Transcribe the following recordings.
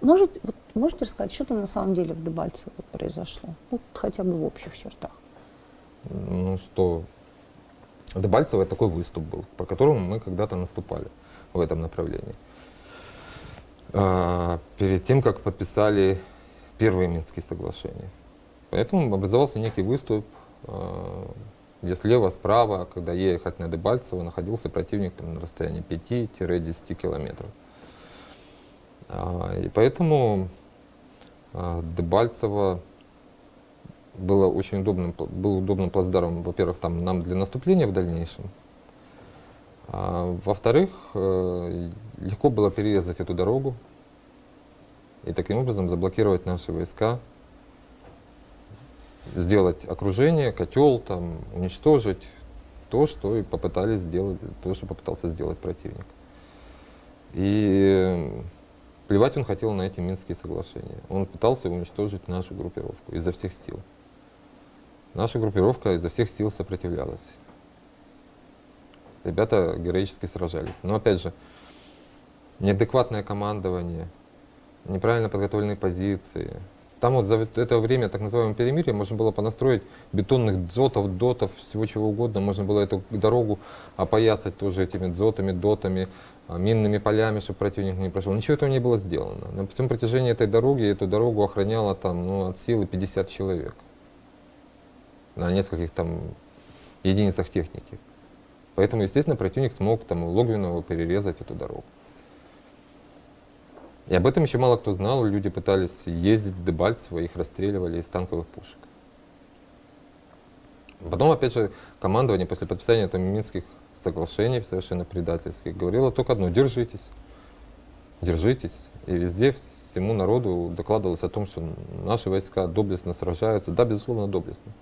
Можете, вот, можете рассказать, что там на самом деле в Дебальцево произошло? Вот хотя бы в общих чертах. Ну что, Дебальцево такой выступ был, по которому мы когда-то наступали в этом направлении. А, перед тем, как подписали первые Минские соглашения. Поэтому образовался некий выступ, а, где слева, справа, когда ехать на Дебальцево, находился противник там, на расстоянии 5-10 километров. А, И поэтому а, Дебальцево было очень удобным, был удобным плацдармом, во-первых, там нам для наступления в дальнейшем, а во-вторых, э, легко было перерезать эту дорогу и таким образом заблокировать наши войска, сделать окружение, котел, там, уничтожить то, что и попытались сделать, то, что попытался сделать противник. И плевать он хотел на эти Минские соглашения. Он пытался уничтожить нашу группировку изо всех сил. Наша группировка изо всех сил сопротивлялась. Ребята героически сражались. Но опять же, неадекватное командование, неправильно подготовленные позиции. Там вот за это время, так называемое перемирие, можно было понастроить бетонных дзотов, дотов, всего чего угодно. Можно было эту дорогу опоясать тоже этими дзотами, дотами, а, минными полями, чтобы противник не прошел. Ничего этого не было сделано. На всем протяжении этой дороги, эту дорогу охраняло там, ну, от силы 50 человек. На нескольких там единицах техники. Поэтому, естественно, противник смог там Логвинова перерезать эту дорогу. И об этом еще мало кто знал. Люди пытались ездить в Дебальцево, их расстреливали из танковых пушек. Потом, опять же, командование после подписания там, Минских соглашений совершенно предательских говорило только одно – держитесь. Держитесь. И везде всему народу докладывалось о том, что наши войска доблестно сражаются. Да, безусловно, доблестно.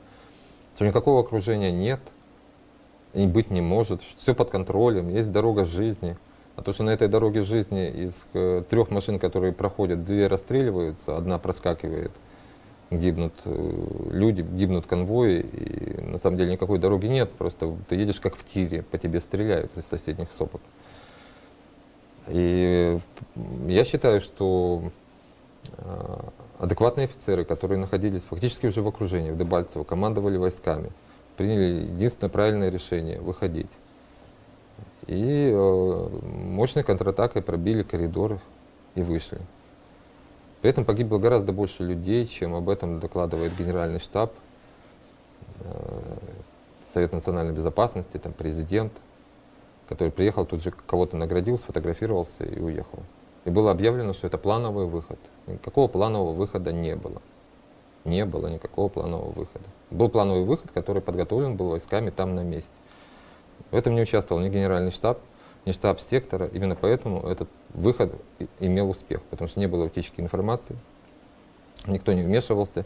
Что никакого окружения нет и быть не может. Все под контролем, есть дорога жизни. А то, что на этой дороге жизни из э, трех машин, которые проходят, две расстреливаются, одна проскакивает, гибнут э, люди, гибнут конвои, и на самом деле никакой дороги нет, просто ты едешь как в тире, по тебе стреляют из соседних сопок. И я считаю, что э, адекватные офицеры, которые находились фактически уже в окружении, в Дебальцево, командовали войсками, приняли единственное правильное решение – выходить. И э, мощной контратакой пробили коридоры и вышли. При этом погибло гораздо больше людей, чем об этом докладывает Генеральный штаб, э, Совет национальной безопасности, там президент, который приехал, тут же кого-то наградил, сфотографировался и уехал. И было объявлено, что это плановый выход. Никакого планового выхода не было. Не было никакого планового выхода. Был плановый выход, который подготовлен был войсками там на месте. В этом не участвовал ни генеральный штаб, штаб сектора. Именно поэтому этот выход имел успех, потому что не было утечки информации, никто не вмешивался.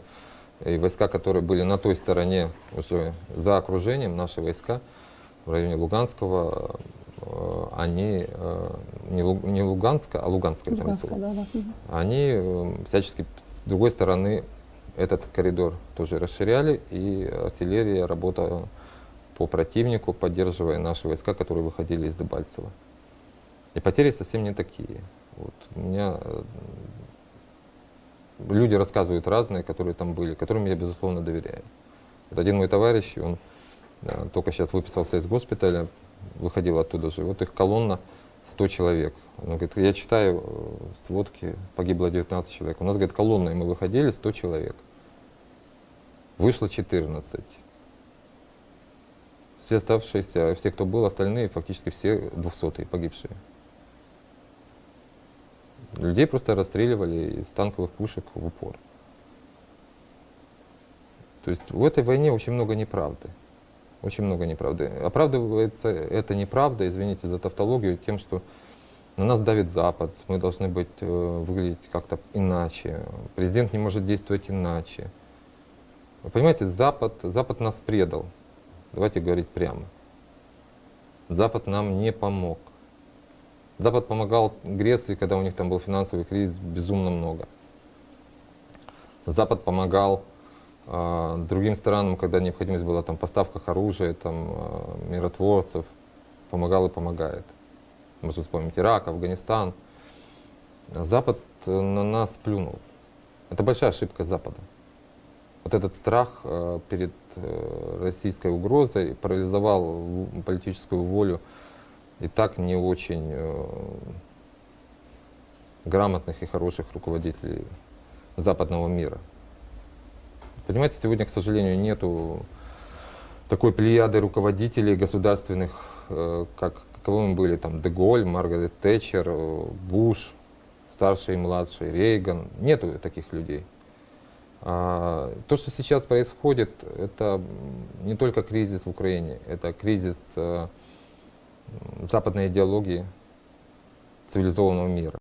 И войска, которые были на той стороне, уже за окружением, наши войска в районе Луганского, э, они, э, не, Лу- не Луганска, а Луганская, там Луганская, село. да, да. Они э, всячески с другой стороны этот коридор тоже расширяли, и артиллерия работала по противнику, поддерживая наши войска, которые выходили из Дебальцева. И потери совсем не такие. Вот. У меня э, люди рассказывают разные, которые там были, которым я, безусловно, доверяю. Вот один мой товарищ, он э, только сейчас выписался из госпиталя, выходил оттуда же. Вот их колонна 100 человек. Он говорит, я читаю э, сводки, погибло 19 человек. У нас, говорит, колонной мы выходили 100 человек. Вышло 14. Все оставшиеся, все, кто был, остальные, фактически все 200 погибшие. Людей просто расстреливали из танковых пушек в упор. То есть в этой войне очень много неправды. Очень много неправды. Оправдывается эта неправда, извините за тавтологию, тем, что на нас давит Запад, мы должны быть, э, выглядеть как-то иначе, президент не может действовать иначе. Вы понимаете, Запад, Запад нас предал, давайте говорить прямо. Запад нам не помог. Запад помогал Греции, когда у них там был финансовый кризис, безумно много. Запад помогал э, другим странам, когда необходимость была там, поставках оружия, там, э, миротворцев, помогал и помогает. Можно вспомнить Ирак, Афганистан. Запад э, на нас плюнул. Это большая ошибка Запада. Вот этот страх э, перед российской угрозой парализовал политическую волю и так не очень э, грамотных и хороших руководителей западного мира. Понимаете, сегодня, к сожалению, нету такой плеяды руководителей государственных, э, как каковыми были там Деголь, Маргарет Тэтчер, э, Буш, старший и младший, Рейган. Нету таких людей. А, То, что сейчас происходит, это не только кризис в Украине, это кризис э, западной идеологии цивилизованного мира.